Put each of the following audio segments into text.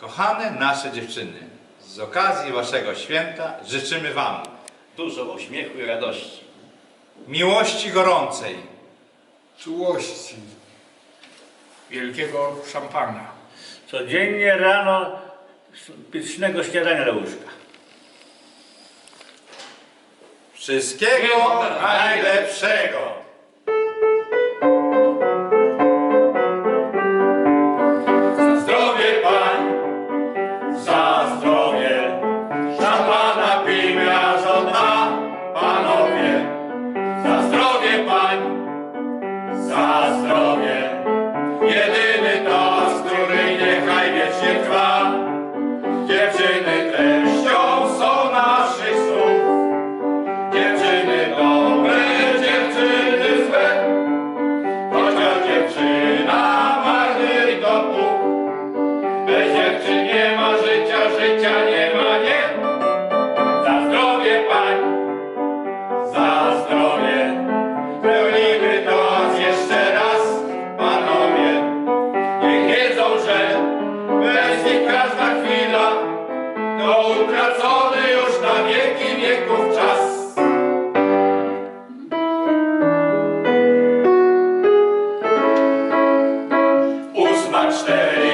Kochane nasze dziewczyny, z okazji Waszego święta życzymy Wam dużo uśmiechu i radości, miłości gorącej, czułości, wielkiego szampana, codziennie rano pysznego śniadania do łóżka. Wszystkiego najlepszego! stay.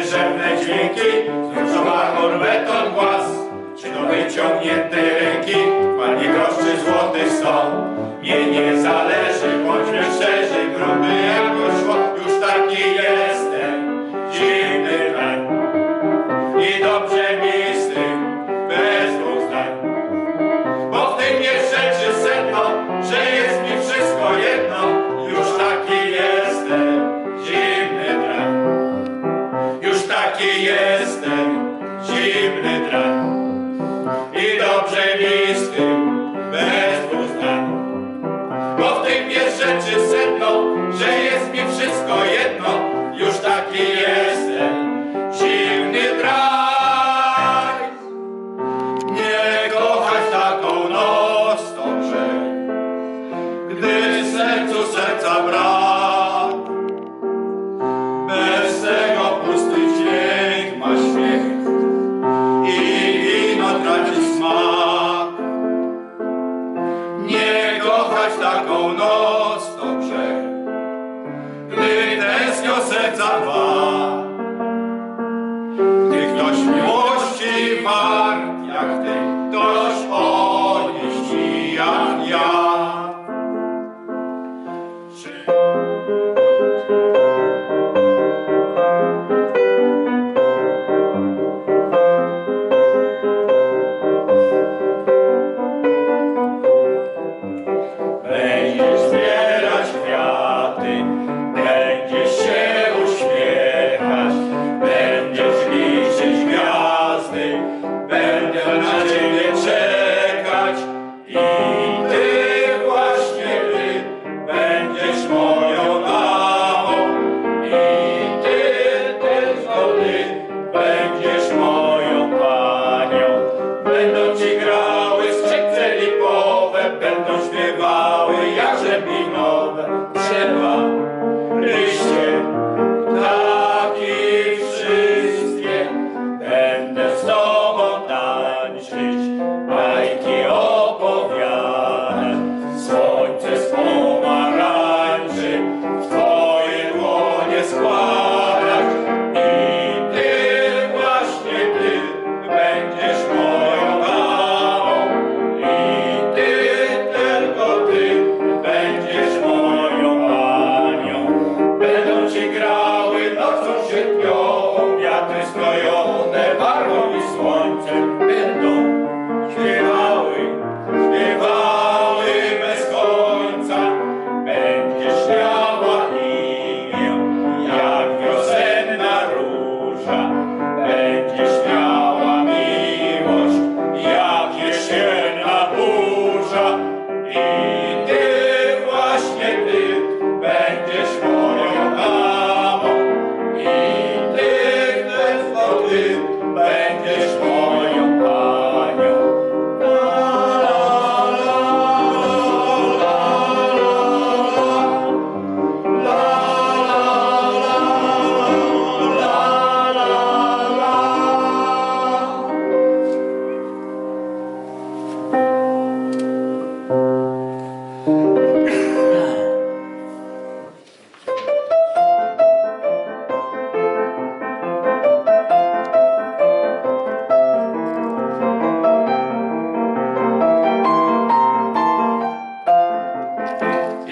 drzeżewne dźwięki Zruszą marmur, beton, głaz. Czy do wyciągniętej ręki? Palnie groszczy złoty są. Mnie nie zależy, bądźmy szczerzy Gruby jako szło. evening.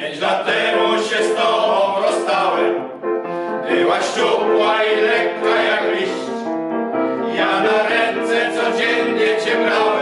Pięć lat temu się z tobą rozstałem. Była szczupła i lekka jak liść. Ja na ręce codziennie cię brałem.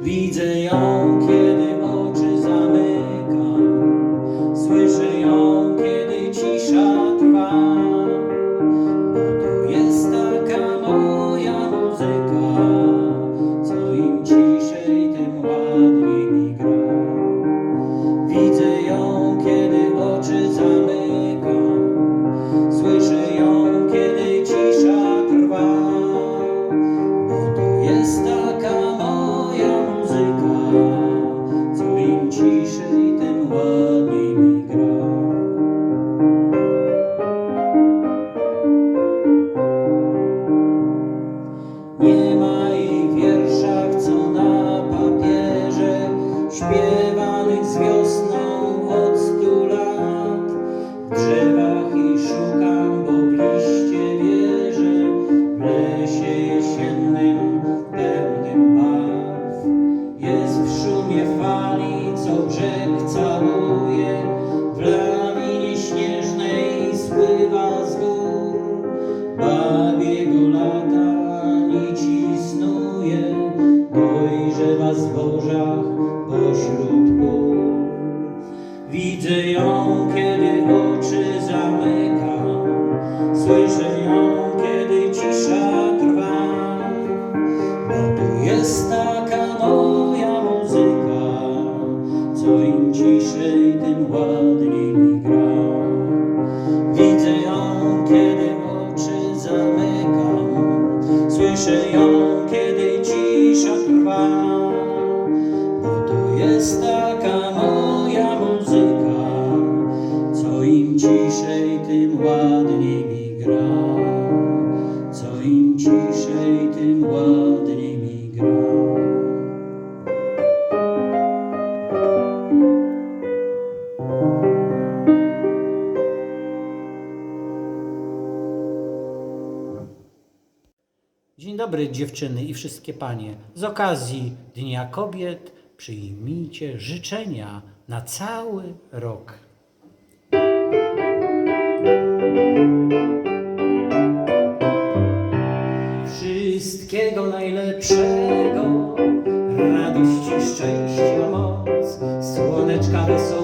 Widzę ją, kiedy Xin ciszej, tym ładniej mi gra. Dzień dobry dziewczyny i wszystkie panie. Z okazji Dnia Kobiet przyjmijcie życzenia na cały rok. lepszego, radości, szczęścia, moc, słoneczka wesoła.